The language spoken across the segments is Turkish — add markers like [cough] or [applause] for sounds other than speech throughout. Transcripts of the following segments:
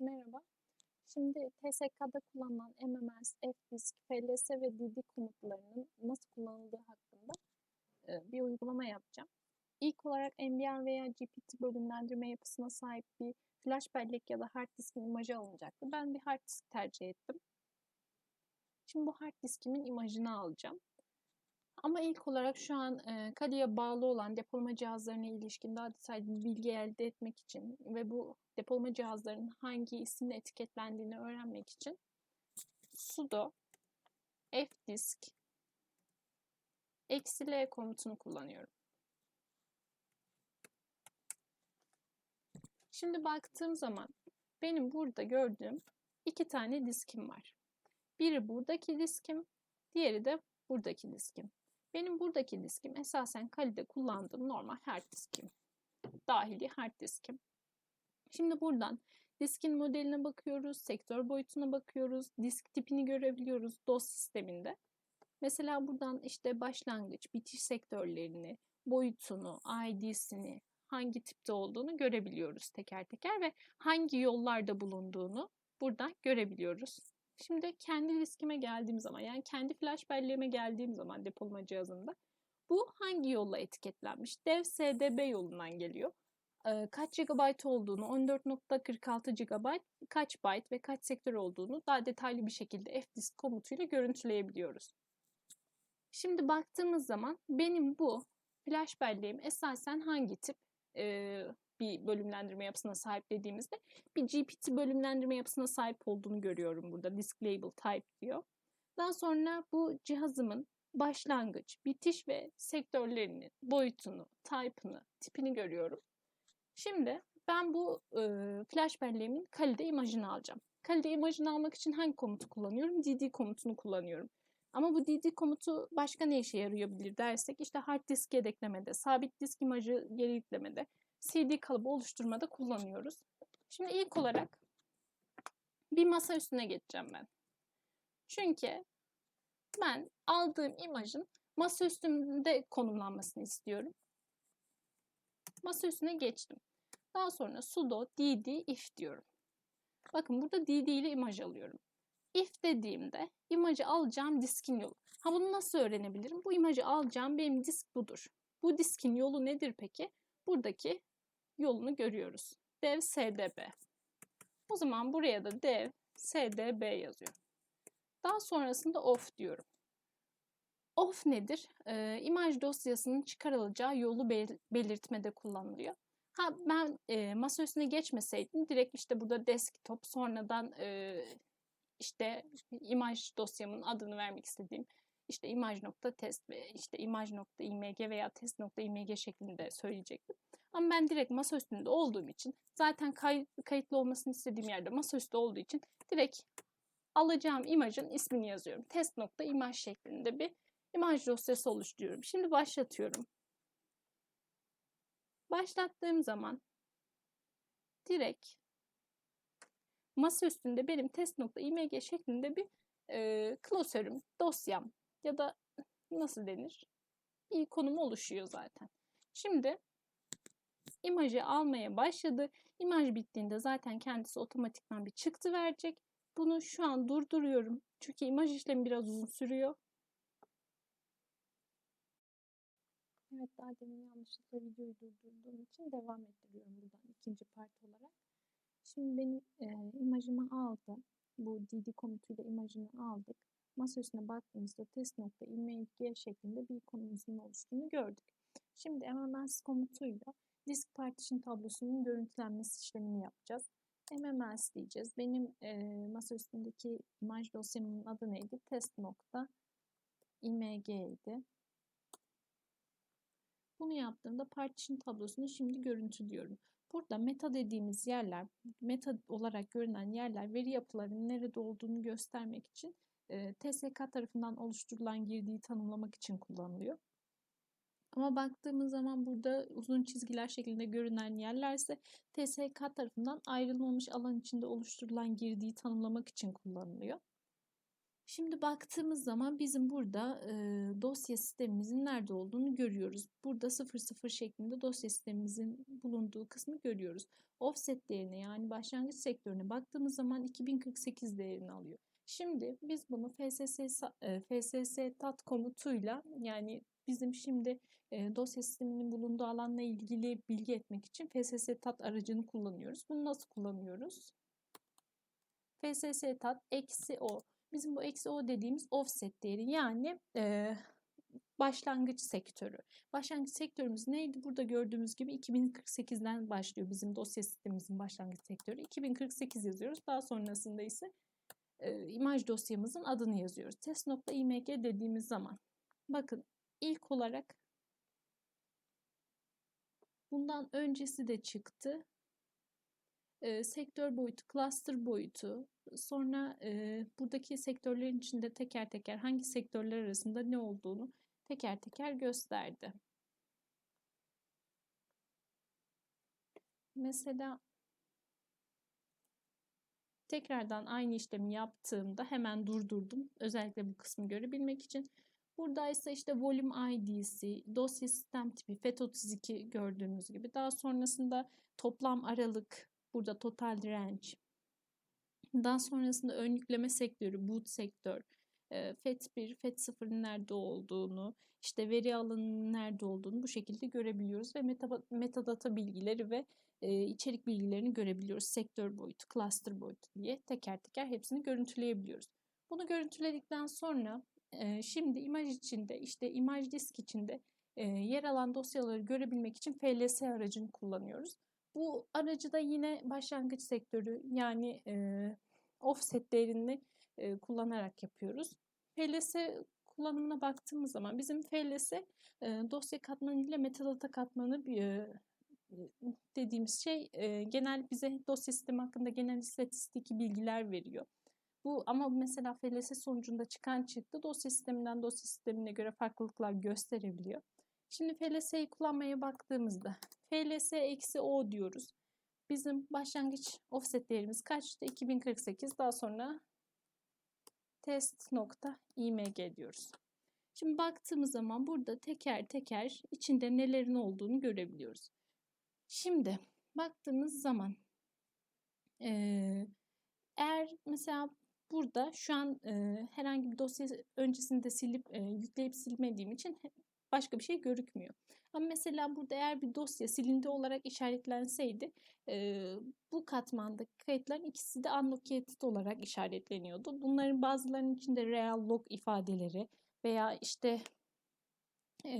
Merhaba. Şimdi TSK'da kullanılan MMS, FDisk, FLS ve DD komutlarının nasıl kullanıldığı hakkında e, bir uygulama yapacağım. İlk olarak NBR veya GPT bölümlendirme yapısına sahip bir flash bellek ya da hard diskin imajı alınacaktı. Ben bir hard disk tercih ettim. Şimdi bu hard diskimin imajını alacağım. Ama ilk olarak şu an e, Kali'ye bağlı olan depolama cihazlarına ilişkin daha detaylı bilgi elde etmek için ve bu depolama cihazlarının hangi isimle etiketlendiğini öğrenmek için sudo fdisk eksi l komutunu kullanıyorum. Şimdi baktığım zaman benim burada gördüğüm iki tane diskim var. Biri buradaki diskim, diğeri de buradaki diskim. Benim buradaki diskim esasen kalite kullandığım normal hard diskim. Dahili hard diskim. Şimdi buradan diskin modeline bakıyoruz, sektör boyutuna bakıyoruz, disk tipini görebiliyoruz DOS sisteminde. Mesela buradan işte başlangıç, bitiş sektörlerini, boyutunu, ID'sini, hangi tipte olduğunu görebiliyoruz teker teker ve hangi yollarda bulunduğunu buradan görebiliyoruz. Şimdi kendi diskime geldiğim zaman yani kendi flash belleğime geldiğim zaman depolama cihazında bu hangi yolla etiketlenmiş? Dev SDB yolundan geliyor. Kaç GB olduğunu, 14.46 GB, kaç byte ve kaç sektör olduğunu daha detaylı bir şekilde fdisk komutuyla görüntüleyebiliyoruz. Şimdi baktığımız zaman benim bu flash belleğim esasen hangi tip? Bir bölümlendirme yapısına sahip dediğimizde bir GPT bölümlendirme yapısına sahip olduğunu görüyorum burada. Disk Label Type diyor. Daha sonra bu cihazımın başlangıç, bitiş ve sektörlerini, boyutunu, type'ını, tipini görüyorum. Şimdi ben bu e, flash belleğimin kalite imajını alacağım. Kalite imajını almak için hangi komutu kullanıyorum? DD komutunu kullanıyorum. Ama bu DD komutu başka ne işe yarayabilir dersek işte hard disk yedeklemede, sabit disk imajı geri yüklemede, CD kalıbı oluşturmada kullanıyoruz. Şimdi ilk olarak bir masa üstüne geçeceğim ben. Çünkü ben aldığım imajın masa üstünde konumlanmasını istiyorum. Masa üstüne geçtim. Daha sonra sudo dd if diyorum. Bakın burada dd ile imaj alıyorum. If dediğimde imajı alacağım diskin yolu. Ha bunu nasıl öğrenebilirim? Bu imajı alacağım benim disk budur. Bu diskin yolu nedir peki? Buradaki yolunu görüyoruz. Dev SDB. O zaman buraya da dev SDB yazıyorum. Daha sonrasında off diyorum. Off nedir? Ee, imaj dosyasının çıkarılacağı yolu belirtmede kullanılıyor. Ha ben e, masa geçmeseydim direkt işte burada desktop sonradan e, işte imaj dosyamın adını vermek istediğim işte imaj.test ve işte imaj.img veya test.img şeklinde söyleyecektim. Ama ben direkt masa üstünde olduğum için zaten kay kayıtlı olmasını istediğim yerde masaüstü olduğu için direkt alacağım imajın ismini yazıyorum. Test.imaj şeklinde bir imaj dosyası oluşturuyorum. Şimdi başlatıyorum. Başlattığım zaman direkt masa üstünde benim test.img şeklinde bir e, klasörüm, dosyam ya da nasıl denir? Bir konum oluşuyor zaten. Şimdi imajı almaya başladı. İmaj bittiğinde zaten kendisi otomatikman bir çıktı verecek. Bunu şu an durduruyorum. Çünkü imaj işlemi biraz uzun sürüyor. Evet daha demin yanlışlıkla videoyu durdurduğum için devam ettiriyorum buradan ikinci part olarak. Şimdi benim e, imajımı aldı. Bu dd komutuyla imajını aldık. Masa baktığımızda test.img şeklinde bir konumuzun oluştuğunu gördük. Şimdi MMS komutuyla disk partition tablosunun görüntülenmesi işlemini yapacağız. MMS diyeceğiz. Benim e, masa üstündeki imaj dosyamın adı neydi? Test.img idi. Bunu yaptığımda partition tablosunu şimdi görüntülüyorum. Burada meta dediğimiz yerler, meta olarak görünen yerler veri yapılarının nerede olduğunu göstermek için e, TSK tarafından oluşturulan girdiği tanımlamak için kullanılıyor. Ama baktığımız zaman burada uzun çizgiler şeklinde görünen yerler ise TSK tarafından ayrılmamış alan içinde oluşturulan girdiği tanımlamak için kullanılıyor. Şimdi baktığımız zaman bizim burada e, dosya sistemimizin nerede olduğunu görüyoruz. Burada 00 şeklinde dosya sistemimizin bulunduğu kısmı görüyoruz. Offset değerine yani başlangıç sektörüne baktığımız zaman 2048 değerini alıyor. Şimdi biz bunu FSS, FSS tat komutuyla yani bizim şimdi dosya sisteminin bulunduğu alanla ilgili bilgi etmek için FSS tat aracını kullanıyoruz. Bunu nasıl kullanıyoruz? FSS tat eksi o. Bizim bu eksi o dediğimiz offset değeri yani e, başlangıç sektörü. Başlangıç sektörümüz neydi? Burada gördüğümüz gibi 2048'den başlıyor bizim dosya sistemimizin başlangıç sektörü. 2048 yazıyoruz. Daha sonrasında ise e, imaj dosyamızın adını yazıyoruz. Test.img dediğimiz zaman bakın ilk olarak bundan öncesi de çıktı. E, sektör boyutu, cluster boyutu, sonra e, buradaki sektörlerin içinde teker teker hangi sektörler arasında ne olduğunu teker teker gösterdi. Mesela tekrardan aynı işlemi yaptığımda hemen durdurdum. Özellikle bu kısmı görebilmek için. Burada ise işte volume ID'si, dosya sistem tipi FET32 gördüğünüz gibi. Daha sonrasında toplam aralık, burada total range. Daha sonrasında ön yükleme sektörü, boot sektör, e, FET1, FET0'ın nerede olduğunu, işte veri alanının nerede olduğunu bu şekilde görebiliyoruz ve meta, metadata bilgileri ve e, içerik bilgilerini görebiliyoruz. Sektör boyutu, cluster boyutu diye teker teker hepsini görüntüleyebiliyoruz. Bunu görüntüledikten sonra şimdi imaj içinde, işte imaj disk içinde yer alan dosyaları görebilmek için FLS aracını kullanıyoruz. Bu aracı da yine başlangıç sektörü yani e, offset değerini kullanarak yapıyoruz. FLS kullanımına baktığımız zaman bizim FLS dosya katmanı ile metadata katmanı dediğimiz şey genel bize dosya sistemi hakkında genel istatistik bilgiler veriyor. Bu ama mesela FLS sonucunda çıkan çıktı dosya sisteminden dosya sistemine göre farklılıklar gösterebiliyor. Şimdi FLS'yi kullanmaya baktığımızda FLS eksi O diyoruz. Bizim başlangıç offset değerimiz kaçtı? 2048. Daha sonra test.img diyoruz. Şimdi baktığımız zaman burada teker teker içinde nelerin olduğunu görebiliyoruz. Şimdi baktığımız zaman eğer mesela burada şu an herhangi bir dosya öncesinde silip yükleyip silmediğim için başka bir şey görükmüyor. Ama mesela burada eğer bir dosya silindi olarak işaretlenseydi e, bu katmandaki kayıtların ikisi de unlocated olarak işaretleniyordu. Bunların bazılarının içinde real log ifadeleri veya işte e,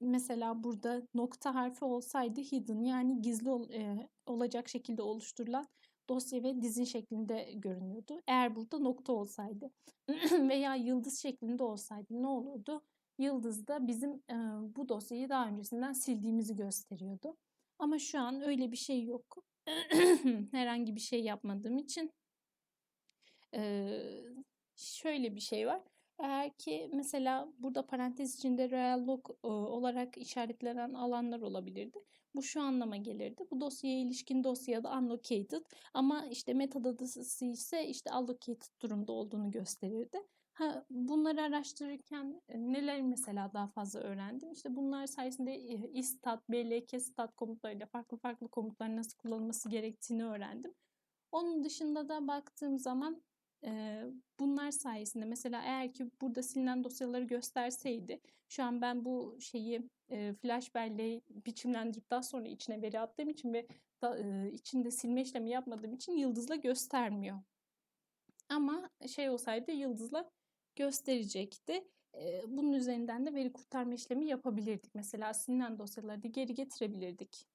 mesela burada nokta harfi olsaydı hidden yani gizli e, olacak şekilde oluşturulan dosya ve dizin şeklinde görünüyordu. Eğer burada nokta olsaydı [clears throat] veya yıldız şeklinde olsaydı ne olurdu? Yıldız'da bizim e, bu dosyayı daha öncesinden sildiğimizi gösteriyordu. Ama şu an öyle bir şey yok. [clears throat] Herhangi bir şey yapmadığım için e, şöyle bir şey var. Eğer ki mesela burada parantez içinde real log e, olarak işaretlenen alanlar olabilirdi. Bu şu anlama gelirdi. Bu dosyaya ilişkin dosyada unlocated ama işte metadatası ise işte allocated durumda olduğunu gösterirdi. Ha, bunları araştırırken neler mesela daha fazla öğrendim? İşte bunlar sayesinde istat, blk, stat komutlarıyla farklı farklı komutların nasıl kullanılması gerektiğini öğrendim. Onun dışında da baktığım zaman e, bunlar sayesinde mesela eğer ki burada silinen dosyaları gösterseydi şu an ben bu şeyi flash belleği biçimlendirip daha sonra içine veri attığım için ve da, içinde silme işlemi yapmadığım için yıldızla göstermiyor. Ama şey olsaydı yıldızla gösterecekti. Bunun üzerinden de veri kurtarma işlemi yapabilirdik. Mesela silinen dosyaları da geri getirebilirdik.